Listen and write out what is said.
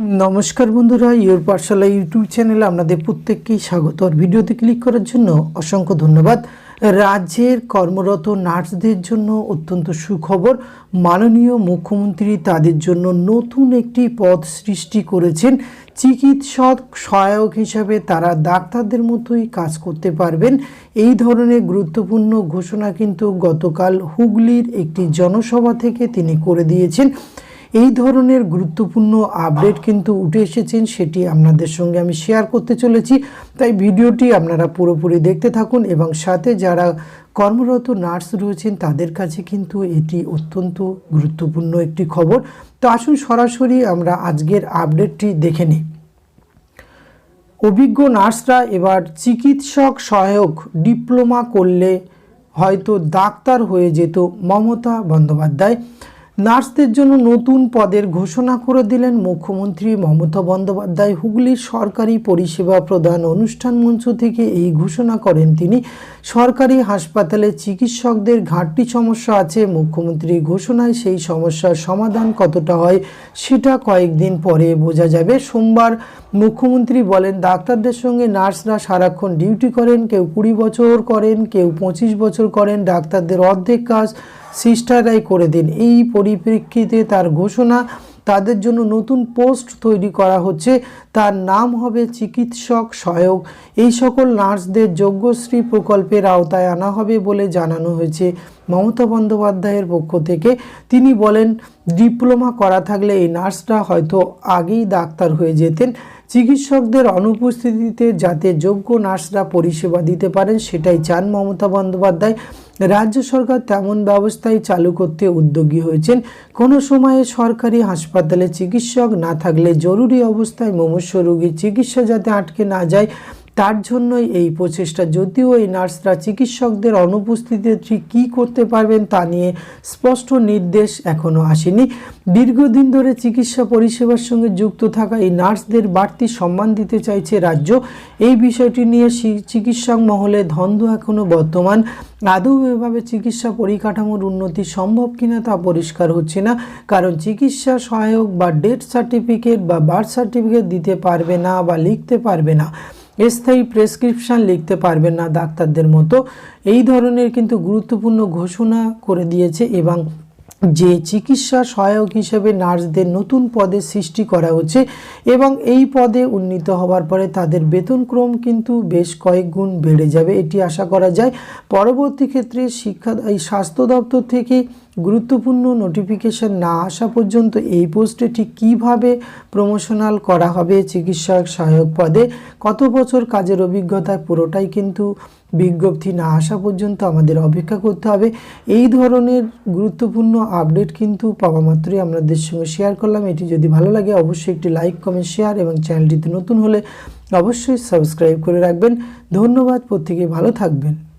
নমস্কার বন্ধুরা, your Pathsala YouTube চ্যানেলে আপনাদের প্রত্যেককেই স্বাগত। আর ভিডিওতে ক্লিক করার জন্য অসংখ্য ধন্যবাদ। রাজ্যের কর্মরত নার্সদের জন্য অত্যন্ত সুখবর। মাননীয় মুখ্যমন্ত্রী তাদের জন্য নতুন একটি পদ সৃষ্টি করেছেন। চিকিৎসক সহায়ক হিসাবে তারা ডাক্তারদের মতোই কাজ করতে পারবেন। এই ধরনের গুরুত্বপূর্ণ ঘোষণা কিন্তু গতকাল হুগলির একটি জনসভা থেকে তিনি করে দিয়েছেন। এই ধরনের গুরুত্বপূর্ণ আপডেট কিন্তু উঠে এসেছেন, সেটি আপনাদের সঙ্গে আমি শেয়ার করতে চলেছি। তাই ভিডিওটি আপনারা পুরোপুরি দেখতে থাকুন এবং সাথে যারা কর্মরত নার্স রয়েছেন, তাদের কাছে কিন্তু এটি অত্যন্ত গুরুত্বপূর্ণ একটি খবর। তো আসুন সরাসরি আমরা আজকের আপডেটটি দেখে নিই। অভিজ্ঞ নার্সরা এবার চিকিৎসক সহায়ক ডিপ্লোমা করলে হয়তো ডাক্তার হয়ে যেত মমতা বন্দ্যোপাধ্যায়। নার্সদের জন্য নতুন পদের ঘোষণা করে দিলেন মুখ্যমন্ত্রী মমতা বন্দ্যোপাধ্যায়। হুগলির সরকারি পরিষেবা প্রদান অনুষ্ঠান মঞ্চ থেকে এই ঘোষণা করেন তিনি। সরকারি হাসপাতালে চিকিৎসকদের ঘাটতি সমস্যা আছে। মুখ্যমন্ত্রী ঘোষণায় সেই সমস্যার সমাধান কতটা হয় সেটা কয়েকদিন পরে বোঝা যাবে। সোমবার মুখ্যমন্ত্রী বলেন, ডাক্তারদের সঙ্গে নার্সরা সারাক্ষণ ডিউটি করেন, কেউ কুড়ি বছর করেন, কেউ পঁচিশ বছর করেন। ডাক্তারদের অর্ধেক কাজ সিস্টাররাই করে দিন। এই পরিপ্রেক্ষিতে তার ঘোষণা, তাদের জন্য নতুন পোস্ট তৈরি করা হচ্ছে। তার নাম হবে চিকিৎসক সহায়ক। এই সকল নার্সদের যোগ্যশ্রী প্রকল্পের আওতায় আনা হবে বলে জানানো হয়েছে মমতা বন্দ্যোপাধ্যায়ের পক্ষ থেকে। তিনি বলেন, ডিপ্লোমা করা থাকলে এই নার্সরা হয়তো আগেই ডাক্তার হয়ে যেতেন। চিকিৎসকদের অনুপস্থিতিতে যাতে যোগ্য নার্সরা পরিষেবা দিতে পারেন, সেটাই চান মমতা বন্দ্যোপাধ্যায়। রাজ্য সরকার তেমন ব্যবস্থাই চালু করতে উদ্যোগী হয়েছেন। কোনো সময়ে সরকারি হাসপাতালে চিকিৎসক না থাকলে জরুরি অবস্থায় মমস্য রোগীর চিকিৎসা যাতে আটকে না যায় তার জন্যই এই প্রচেষ্টা। যদিও এই নার্সরা চিকিৎসকদের অনুপস্থিতিতে ঠিক কী করতে পারবেন তা নিয়ে স্পষ্ট নির্দেশ এখনও আসেনি। দীর্ঘদিন ধরে চিকিৎসা পরিষেবার সঙ্গে যুক্ত থাকা এই নার্সদের বাড়তি সম্মান দিতে চাইছে রাজ্য। এই বিষয়টি নিয়ে চিকিৎসক মহলে ধন্দ এখনও বর্তমান। আদৌ এভাবে চিকিৎসা পরিকাঠামোর উন্নতি সম্ভব কিনা তা পরিষ্কার হচ্ছে না। কারণ চিকিৎসা সহায়ক বা ডেথ সার্টিফিকেট বা বার্থ সার্টিফিকেট দিতে পারবে না বা লিখতে পারবে না। স্থায়ী প্রেসক্রিপশন লিখতে পারবেন না ডাক্তারদের মতো। এই ধরনের কিন্তু গুরুত্বপূর্ণ ঘোষণা করে দিয়েছে এবং যে চিকিৎসা সহায়ক হিসেবে নার্সদের নতুন পদে সৃষ্টি করা হচ্ছে এবং এই পদে উন্নীত হওয়ার পরে তাদের বেতনক্রম কিন্তু বেশ কয়েক গুণ বেড়ে যাবে। এটি আশা করা যায়। পরবর্তী ক্ষেত্রে শিক্ষা, এই স্বাস্থ্য দপ্তর থেকে গুরুত্বপূর্ণ নোটিফিকেশন না আসা পর্যন্ত এই পোস্টে ঠিক কীভাবে প্রমোশনাল করা হবে চিকিৎসক সহায়ক পদে? কত বছর কাজের অভিজ্ঞতায় পুরোটাই কিন্তু বিজ্ঞপ্তি না আসা পর্যন্ত আমাদের অপেক্ষা করতে হবে। এই ধরনের গুরুত্বপূর্ণ আপডেট কিন্তু পাওয়া মাত্রই আপনাদের সঙ্গে শেয়ার করলাম। এটি যদি ভালো লাগে অবশ্যই একটি লাইক কমেন্ট শেয়ার এবং চ্যানেলটিতে নতুন হলে অবশ্যই সাবস্ক্রাইব করে রাখবেন। ধন্যবাদ। প্রত্যেকে ভালো থাকবেন।